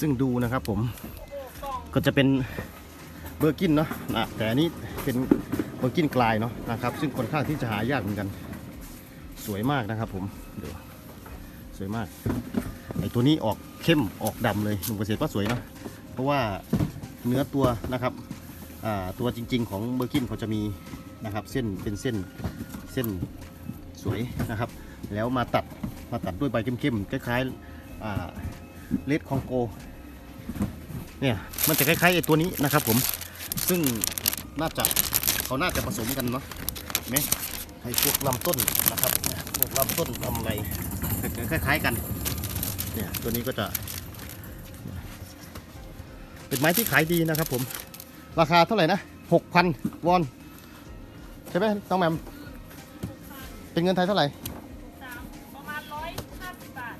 ซึ่งดูนะครับผมก็จะเป็นเบอร์กินเนาะนะแต่อันนี้เป็นเบอร์กินกลายเนาะนะครับ ซึ่งค่อนข้างที่จะหายากเหมือนกัน สวยมากนะครับผมดูสวยมากไอตัวนี้ออกเข้มออกดำเลยหนุ่มเกษตรว่าสวยเนาะเพราะว่าเนื้อตัวนะครับตัวจริง ๆ ของเบอร์กินเขาจะมีนะครับ เส้นเป็นเส้นเส้นสวยนะครับ แล้วมาตัดมาตัดด้วยใบเข้มๆคล้ายๆเลดคองโก เนี่ยมันจะคล้ายๆไอตัวนี้นะครับผมซึ่งน่าจะเขาน่าจะผสมกันเนาะเห็นไหมให้พวกลำต้นนะครับเนี่ยพวกลำต้นลำอะไรคล้าย ๆกันเนี่ยตัวนี้ก็จะ เป็นไม้ที่ขายดีนะครับผม ราคาเท่าไหร่นะหกพันวอนใช่ไหมน้องแหมมเป็นเงินไทยเท่าไหร่สามประมาณร้อยห้าสิบบาท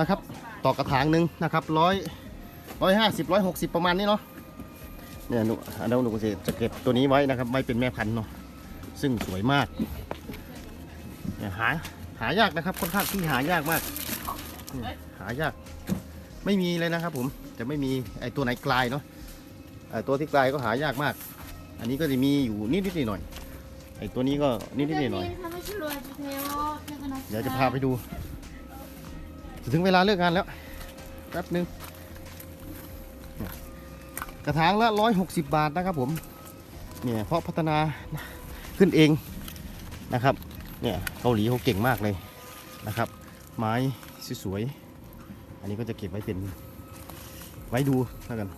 นะครับ ต่อกระถางหนึ่งนะครับร้อย ร้อยห้าสิบร้อยหกสิบประมาณนี้เนาะเนี่ยหนูอันนั้นหนูก็จะเก็บตัวนี้ไว้นะครับไว้เป็นแม่พันธุ์เนาะซึ่งสวยมากเนี่ยหาหายากนะครับค่อนข้างที่หายากมากเนี่ยหายาก ไม่มีเลยนะครับ ผมจะไม่มีไอตัวไหนกลายเนาะไอตัวที่กลายก็หายากมาก อันนี้ก็จะมีอยู่นิดนิดๆหน่อยๆไอตัวนี้ก็นิดนิดๆหน่อยๆเดี๋ยวจะพาไปดูจะถึงเวลาเลิกงานแล้วแป๊บหนึงเนี่ย กระถางละ 160บบาทนะครับผมเนี่ยเพราะพัฒนาขึ้นเองนะครับเนี่ยเกาหลีเขาเก่งมากเลยนะครับ ไม้สวยๆอันนี้ก็จะเก็บไว้เป็นไว้ดูแล้วกัน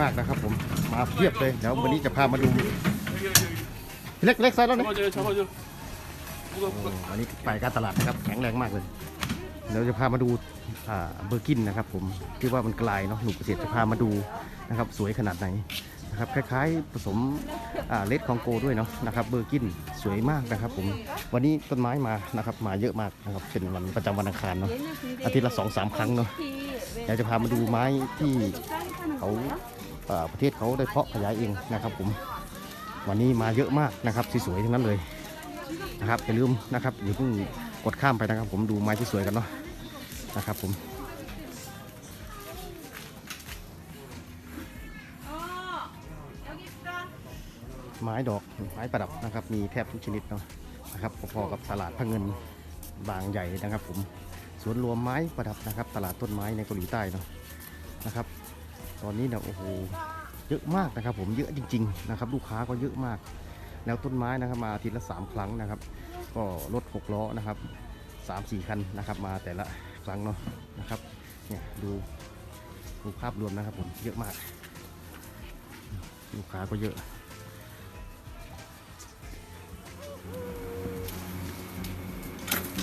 มากนะครับ ผมมาเทียบเลยเดี๋ยววันนี้จะพามาดูเล็กเล็กไซส์แล้วนะวันนี้ไปการตลาดนะครับแข็งแรงมากเลยเดี๋ยวจะพามาดูเบอร์กินนะครับ ผมคิดว่ามันกลายเนาะหนุ่มเกษตรจะพามาดูนะครับ สวยขนาดไหนนะครับคล้ายๆผสมเลดคองโกด้วยเนาะนะครับเบอร์กินสวยมากนะครับ ผมวันนี้ต้นไม้มานะครับ มาเยอะมากนะครับเป็นวันประจำวันอังคารเนาะอาทิตย์ละสองสามครั้งเนาะเดี๋ยวจะพามาดูไม้ที่เขา ประเทศเขาได้เพาะขยายเองนะครับผมวันนี้มาเยอะมากนะครับสวยๆทั้งนั้นเลยนะครับอย่าลืมนะครับอย่าเพิ่งกดข้ามไปนะครับ ผมดูไม้ที่สวยกันเนาะนะครับผมไม้ดอกไม้ประดับนะครับ มีแทบทุกชนิดเนาะนะครับพอๆกับตลาดพะเงินบางใหญ่นะครับ ผมสวนรวมไม้ประดับนะครับ ตลาดต้นไม้ในเกาหลีใต้เนาะนะครับ ตอนนี้เนี่ยโอ้โหเยอะมากนะครับ ผมเยอะจริง ๆ นะครับ ลูกค้าก็เยอะมาก แล้วต้นไม้นะครับมาอาทิตย์ละสามครั้งนะครับ ก็รถหกล้อนะครับสามสี่คันนะครับ มาแต่ละครั้งเนาะนะครับเนี่ยดูดูภาพรวมนะครับผมเยอะมาก ลูกค้าก็เยอะ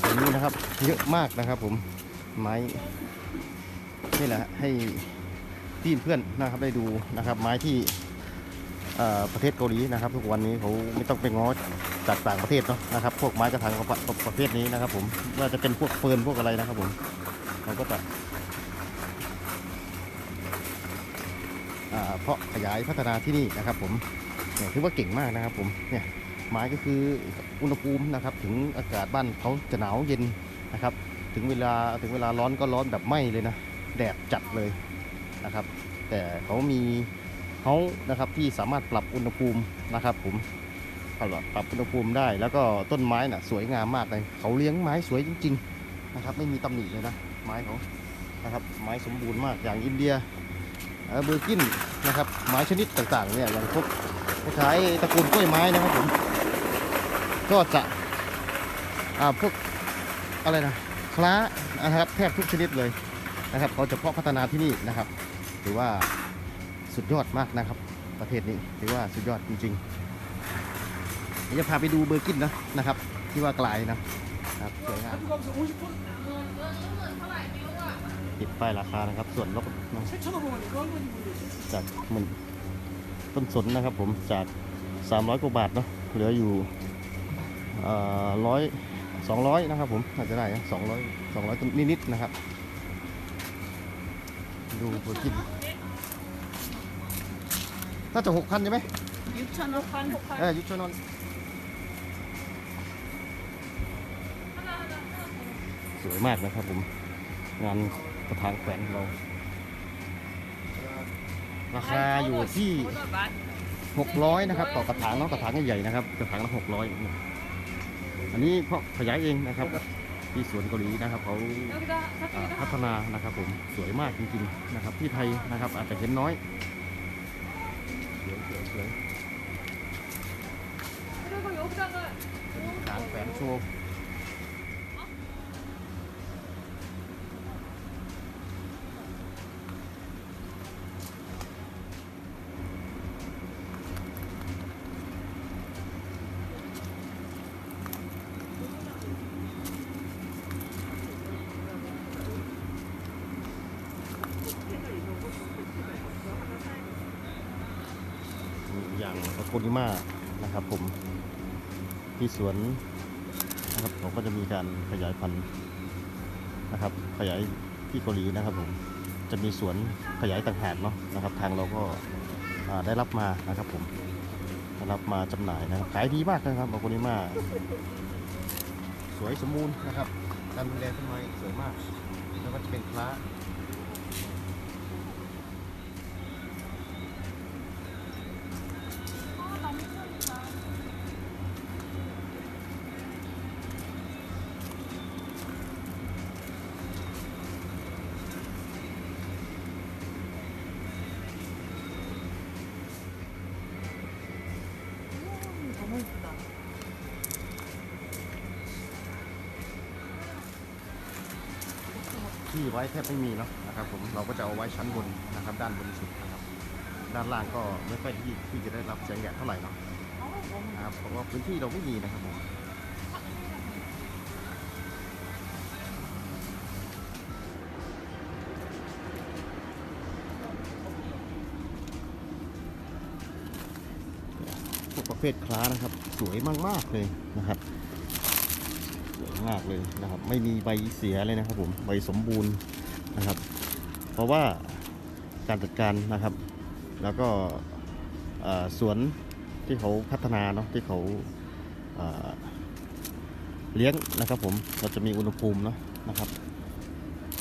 ตรงนี้นะครับเยอะมากนะครับผมไม้นี่แหละให้ พี่เพื่อนนะครับได้ดูนะครับไม้ที่ประเทศเกาหลีนะครับ ทุกวันนี้เขาไม่ต้องไปง้อจากต่างประเทศเนาะนะครับ พวกไม้กระถางประประประเภทนี้นะครับ ผมว่าจะเป็นพวกเฟิร์นพวกอะไรนะครับ ผมเขาก็จะเพาะขยายพัฒนาที่นี่นะครับ ผมเนี่ยถือว่าเก่งมากนะครับ ผมเนี่ยไม้ก็คืออุณหภูมินะครับ ถึงอากาศบ้านเขาจะหนาวเย็นนะครับ ถึงเวลาถึงเวลาร้อนก็ร้อนแบบไหม้เลยนะแดดจัดเลย นะครับ แต่เขามีเฮานะครับที่สามารถปรับอุณหภูมินะครับ ผมปรับปรับอุณหภูมิได้ แล้วก็ต้นไม้น่ะสวยงามมากเลยเขาเลี้ยงไม้สวยจริง ๆนะครับ ไม่มีตำหนิเลยนะไม้เขานะครับ ไม้สมบูรณ์มากอย่างอินเดียเอ่อเบอร์กินนะครับ ไม้ชนิดต่างๆเนี่ยอย่างพวกคล้ายๆตระกูลกล้วยไม้นะครับผมก็จะอ่าพวกอะไรนะคล้านะครับแทบทุกชนิดเลยนะครับเขาเฉพาะพัฒนาที่นี่นะครับ ถือว่าสุดยอดมากนะครับ ประเทศนี้ถือว่าสุดยอดจริงๆจะพาไปดูเบอร์กินนะนะครับ ที่ว่าไกลนะครับสวยงามติดป้ายราคานะครับ ส่วนลดจากมันต้นสนนะครับผมจาก 300กว่าบาทเนาะเหลืออยู่ร้อยสองร้อยนะครับผมอาจจะได้สองร้อยสองร้อยนิดๆนะครับ ดูเบอร์กิน น่าจะหกพันใช่ไหมยุคชนหกพันหกพันเออยุคชนนสวยมากนะครับผม งานกระถางแขวนเรา ราคาอยู่ที่หกร้อยนะครับต่อกระถางเนาะกระถางใหญ่ๆนะครับกระถางละหกร้อยอันนี้เพาะขยายเองนะครับที่สวนเกาหลีนะครับเขาพัฒนานะครับผมสวยมากจริงๆนะครับที่ไทยนะครับอาจจะเห็นน้อย 그리고 여기다가 아, 난 뱀소 โมโกนิมานะครับผมที่สวนนะครับเขาก็จะมีการขยายพันธุ์นะครับ ขยายที่เกาหลีนะครับผมจะมีสวนขยายต่างหากเนาะนะครับ ทางเราก็าได้รับมานะครับผมได้รับมาจำหน่ายนะครับขายดีมากนะครับบาโกนิมาสวยสมบูรณ์นะครับการดูแลต้นไม้สวยมากแล้วก็จะเป็นคล้า ไว้แทบไม่มีเนาะนะครับผมเราก็จะเอาไว้ชั้นบนนะครับ ด้านบนสุดนะครับ ด้านล่างก็ไม่ค่อยที่ที่จะได้รับแสงแดดเท่าไหร่เนาะนะครับเพราะว่าพื้นที่เราไม่มีนะครับผมพวกประเภทคล้านะครับ สวยมากๆเลยนะครับ สวยมากเลยนะครับ ไม่มีใบเสียเลยนะครับผมใบสมบูรณ์นะครับ เพราะว่าการจัดการนะครับ แล้วก็สวนที่เขาพัฒนาเนาะที่เขาเอ่อเลี้ยงนะครับผมเราจะมีอุณหภูมิเนาะนะครับ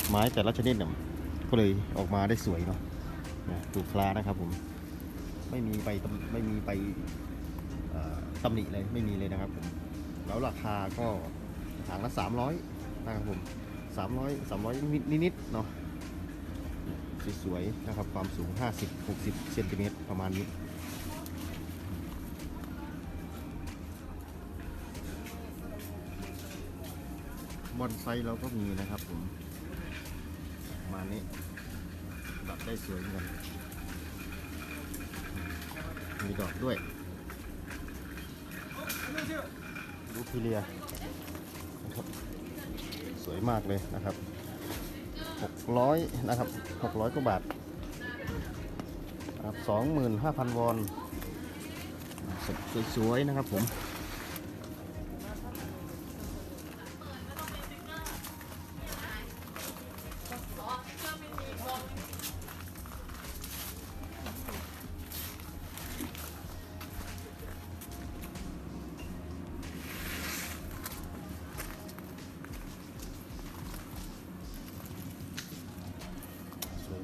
ไม้แต่ละชนิดเนี่ยก็เลยออกมาได้สวยเนาะดูคลานะครับผมไม่มีใบไม่มีใบตำหนิเลยไม่มีเลยนะครับผมแล้วราคาก็ ถังละ300นะครับผม300 300นิดนิดๆเนาะสวยๆนะครับความสูง 50 60เซนติเมตรประมาณนี้บอนไซเราก็มีนะครับผมประมาณนี้แบบได้สวยเหมือนกัน มีดอกด้วยดูพิเลีย ครับ สวยมากเลยนะครับ 600 นะครับ 600 กว่าบาทครับ25,000 วอน สวยๆ นะครับผม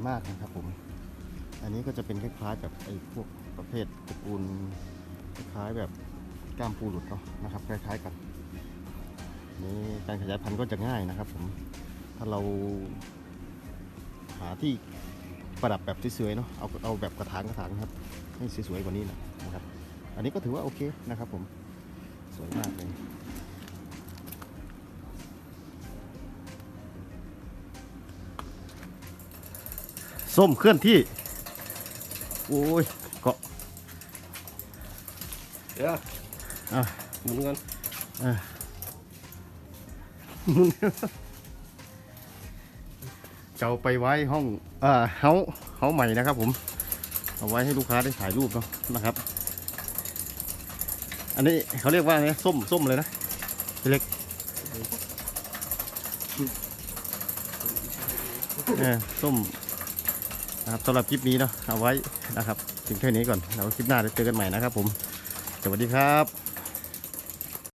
มากนะครับผม อันนี้ก็จะเป็นคล้ายๆกับไอ้พวกประเภทตระกูลคล้ายแบบก้ามปูหลุดเนาะนะครับ คล้ายๆกันนี่การขยายพันธุ์ก็จะง่ายนะครับผม ถ้าเราหาที่ประดับแบบสวยๆเนาะ เอาเอาแบบกระถางกระถางครับ ให้สวยๆกว่านี้นะนะครับ อันนี้ก็ถือว่าโอเคนะครับผม สวยมากเลย ส้มเคลื่อนที่ โอ้ยเกาะเดี๋ยวอะหมุนกันจะเอาไปไว้ห้องอ่าเฮาเฮาใหม่นะครับผม เอาไว้ให้ลูกค้าได้ถ่ายรูปเนาะนะครับ อันนี้เขาเรียกว่าไงส้มส้มเลยนะพี่เล็กเออส้ม นะครับสำหรับคลิปนี้เนาะเอาไว้นะครับถึงแค่นี้ก่อนเดี๋ยวคลิปหน้าจะเจอกันใหม่นะครับผม สวัสดีครับ